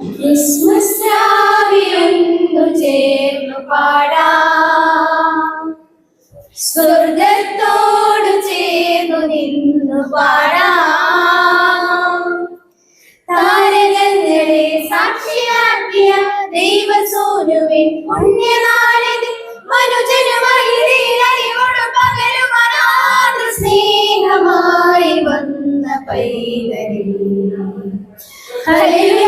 Christmas രാവിലൊന്നു ചേർന്നു പാടാം സ്വർഗത്തോട് ചേർന്നു നിന്നു പാടാം. താരകങ്ങളെ സാക്ഷിയാക്കിയ ദൈവസൂനുവിൻ പുണ്യനാളിത് മനുജനുമായി അറിവോട് പകരുമനാഥ സ്നേഹമായി വന്ന പൈതലിൽ. ഹല്ലേലൂയ.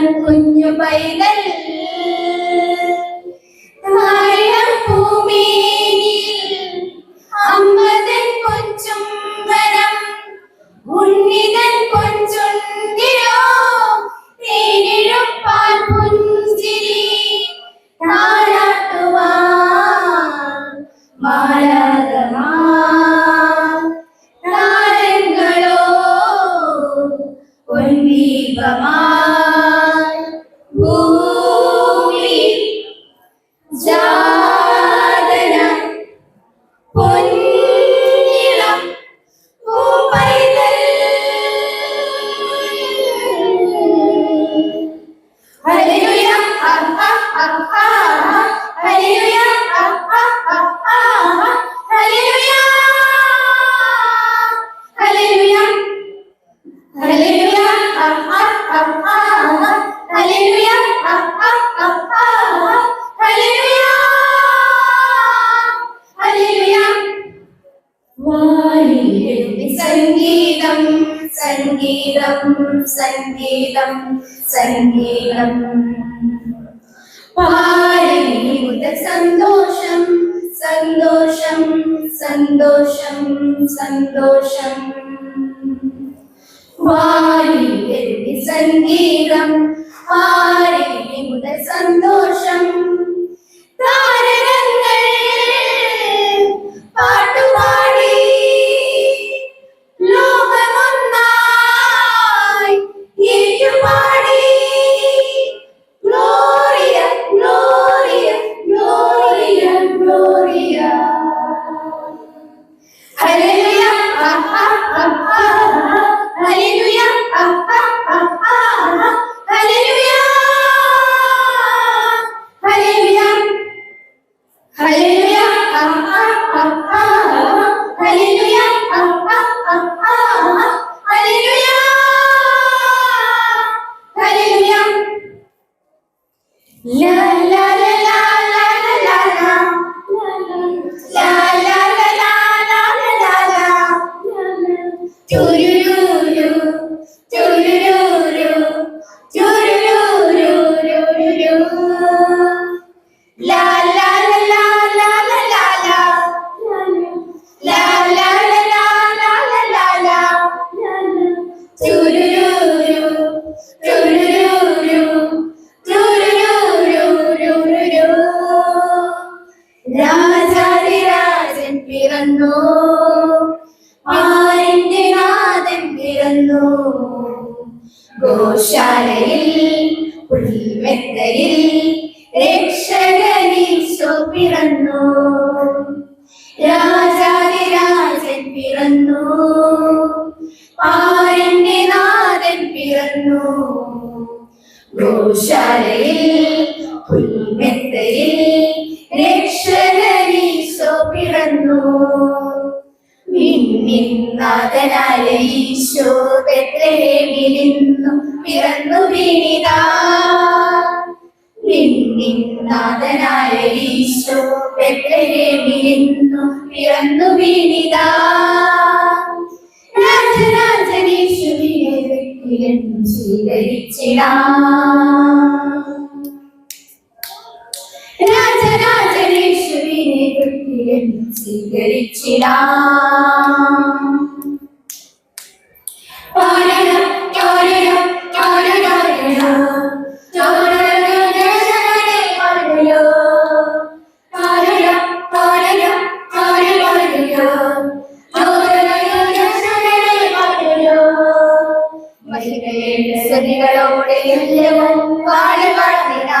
കുഞ്ഞു പൈതൽ സംഗീതം സംഗീതം സംഗീതം സംഗീതം മുതൽ സന്തോഷം സന്തോഷം സന്തോഷം സന്തോഷം. വാരിയെഴുതി സംഗീതം മുതൽ സന്തോഷം. താരകങ്ങൾ ലാ ഗോശാലയിൽ പുൽമെത്തയിൽ രക്ഷകനീശോ പിറന്നു രാജാതിരാജൻ പിറന്നു. ആരിന്റെ നാഥൻ പിറന്നു. ഗോശാലയിൽ പുൽമെത്തയിൽ രക്ഷകനീശോ പിറന്നു നിന്നാഥനായ ഈശോ പെത്രഹേമിലിന്നു പിറന്നു വീണിതാ. നിന്നാഥനായ ഈശോ പെത്രഹേമിലിന്നു പിറന്നു വീണിതാ. രാജരാജനീശുവിനെ ശീലരിച്ചിടാ കിഴൻ സ്വീകരിച്ചിടാം. ഓരണം ഓരണം ഓരണം ഓരണം സതികളോടെ എല്ലാവും പാടി പാടിനാ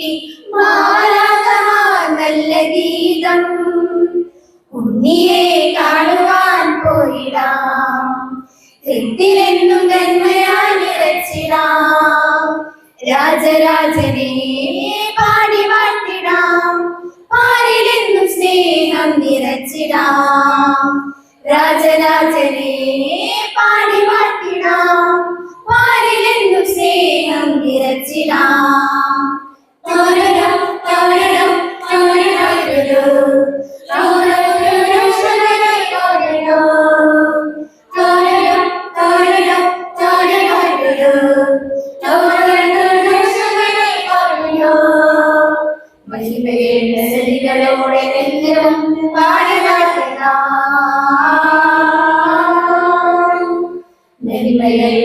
നിത്തിലെന്നും നന്മയാൽ നിറച്ചിടാം. രാജരാജനെ പാടി വാട്ടിടാം പാലിലെന്നും സ്നേഹം നിറച്ചിടാം. രാജരാജനെ പാടി വാട്ടിടാം പാലിലെന്നും സ്നേഹം നിറച്ചിടാം. உயரும் பாடுகிறார் நெறிமையை